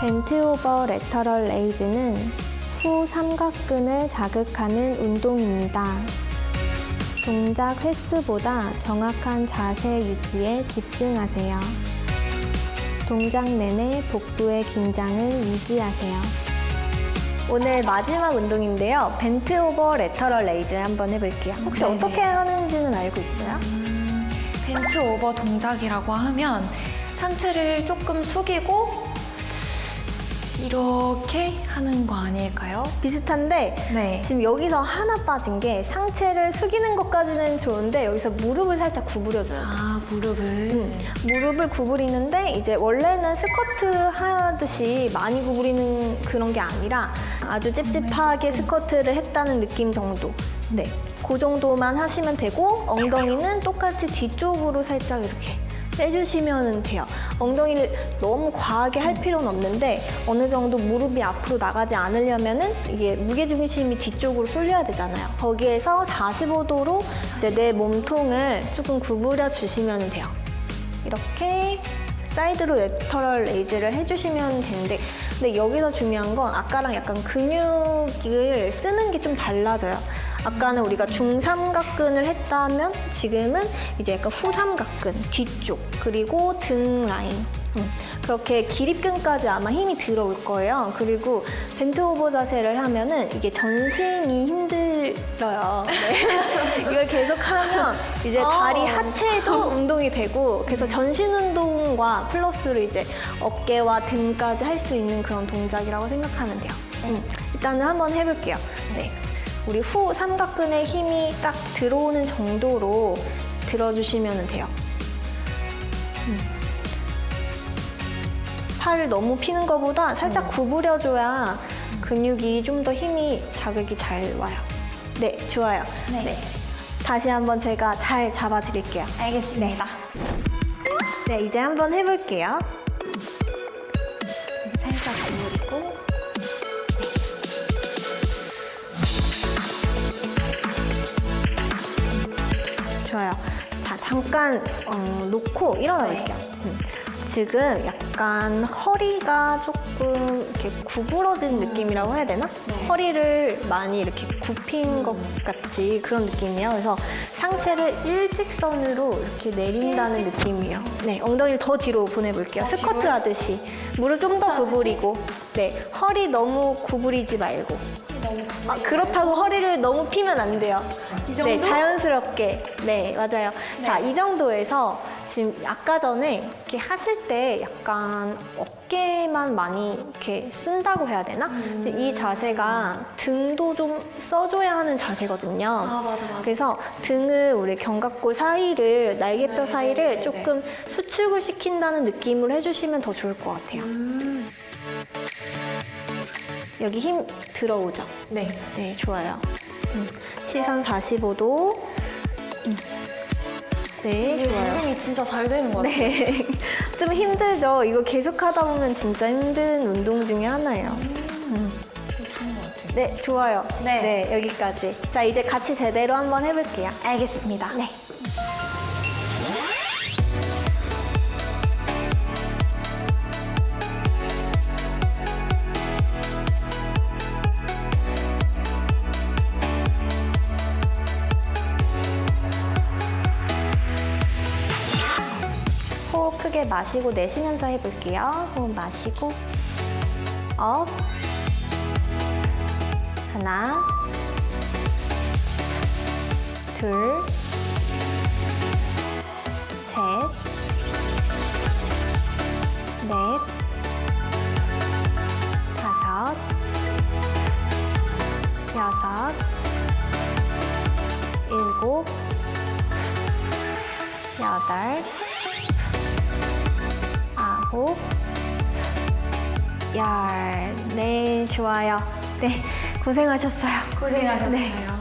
벤트 오버 레터럴 레이즈는 후 삼각근을 자극하는 운동입니다. 동작 횟수보다 정확한 자세 유지에 집중하세요. 동작 내내 복부의 긴장을 유지하세요. 오늘 마지막 운동인데요. 벤트 오버 레터럴 레이즈 한번 해볼게요. 혹시 네네. 어떻게 하는지는 알고 있어요? 벤트 오버 동작이라고 하면 상체를 조금 숙이고 이렇게 하는 거 아닐까요? 비슷한데 네. 지금 여기서 하나 빠진 게 상체를 숙이는 것까지는 좋은데 여기서 무릎을 살짝 구부려줘요. 아, 무릎을. 음, 무릎을 구부리는데 이제 원래는 스쿼트 하듯이 많이 구부리는 그런 게 아니라 아주 찝찝하게 스쿼트를 했다는 느낌 정도. 네. 그 정도만 하시면 되고 엉덩이는 똑같이 뒤쪽으로 살짝 이렇게 빼주시면 돼요. 엉덩이를 너무 과하게 할 필요는 없는데 어느 정도 무릎이 앞으로 나가지 않으려면은 이게 무게중심이 뒤쪽으로 쏠려야 되잖아요. 거기에서 45도로 이제 내 몸통을 조금 구부려 주시면 돼요. 이렇게 사이드로 레터럴 레이즈를 해주시면 되는데 근데 여기서 중요한 건 아까랑 약간 근육을 쓰는 게 좀 달라져요. 아까는 우리가 중삼각근을 했다면 지금은 이제 약간 후삼각근 뒤쪽 그리고 등 라인 음, 그렇게 기립근까지 아마 힘이 들어올 거예요. 그리고 벤트 오버 자세를 하면은 이게 전신이 힘들어요. 네. 이걸 계속 하면 이제 다리 하체도 운동이 되고 그래서 전신 운동과 플러스로 이제 어깨와 등까지 할 수 있는 그런 동작이라고 생각하면 돼요. 음, 일단은 한번 해볼게요. 네. 우리 후 삼각근에 힘이 딱 들어오는 정도로 들어주시면 돼요. 음. 팔을 너무 피는 것보다 살짝 구부려줘야 근육이 좀 더 힘이 자극이 잘 와요. 네, 좋아요. 네. 다시 한번 제가 잘 잡아드릴게요. 알겠습니다. 네, 이제 한번 해볼게요. 잠깐 어, 놓고 일어나 볼게요. 음. 지금 약간 허리가 조금 이렇게 구부러진 느낌이라고 해야 되나? 네. 허리를 많이 이렇게 굽힌 것 같이 그런 느낌이에요. 그래서 상체를 일직선으로 이렇게 내린다는 느낌이에요. 네, 엉덩이를 더 뒤로 보내볼게요. 더 스쿼트? 하듯이. 무릎 좀 더? 구부리고. 네, 허리 너무 구부리지 말고. 아, 그렇다고 허리를 너무 피면 안 돼요. 이 정도? 네, 자연스럽게. 네, 맞아요. 자, 이 정도에서 지금 아까 전에 이렇게 하실 때 약간 어깨만 많이 이렇게 쓴다고 해야 되나? 음. 이 자세가 등도 좀 써줘야 하는 자세거든요. 아, 맞아, 맞아. 그래서 등을 우리 견갑골 사이를 날개뼈 네, 사이를 네, 네, 조금 수축을 시킨다는 느낌으로 해주시면 더 좋을 것 같아요. 음. 여기 힘 들어오죠? 네. 네, 좋아요. 음, 시선 45도. 음. 네, 이게 좋아요. 운동이 진짜 잘 되는 것 같아요. 네. 좀 힘들죠? 이거 계속 하다 보면 진짜 힘든 운동 중에 하나예요. 음. 좋은 것 같아요. 네, 좋아요. 네. 여기까지. 자, 이제 같이 제대로 한번 해볼게요. 알겠습니다. 네. 크게 마시고 내쉬면서 해볼게요. 호흡 마시고 업. 하나. 둘. 셋, 넷, 다섯, 여섯, 일곱, 여덟, 아홉, 열. 네, 좋아요. 네, 고생하셨어요. 고생하셨어요. 네.